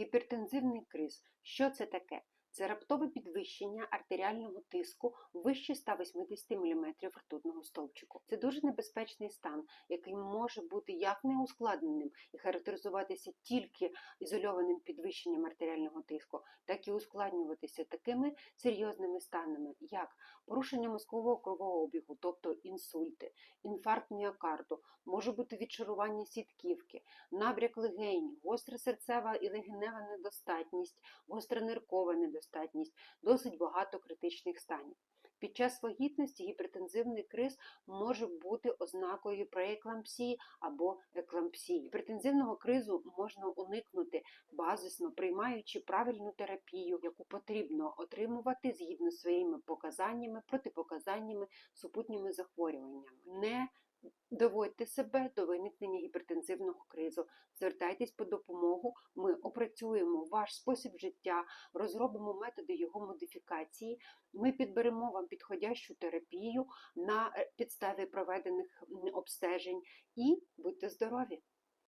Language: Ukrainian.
Гіпертензивний криз. Що це таке? Це раптове підвищення артеріального тиску вище 180 мм ртутного стовпчику. Це дуже небезпечний стан, який може бути як неускладненим і характеризуватися тільки ізольованим підвищенням артеріального тиску, так і ускладнюватися такими серйозними станами, як порушення мозкового кровообігу, тобто інсульти, інфаркт міокарду, може бути відшарування сітківки, набряк легенів, гостра серцева і легенева недостатність, гостра ниркова недостатність, досить багато критичних станів. Під час вагітності гіпертензивний криз може бути ознакою прееклампсії або еклампсії. Гіпертензивного кризу можна уникнути базисно, приймаючи правильну терапію, яку потрібно отримувати згідно з своїми показаннями, протипоказаннями, супутніми захворюваннями. Не Доводьте себе до виникнення гіпертензивного кризу, звертайтесь по допомогу. Ми опрацюємо ваш спосіб життя, розробимо методи його модифікації. Ми підберемо вам підходящу терапію на е, підставі проведених обстежень і будьте здорові!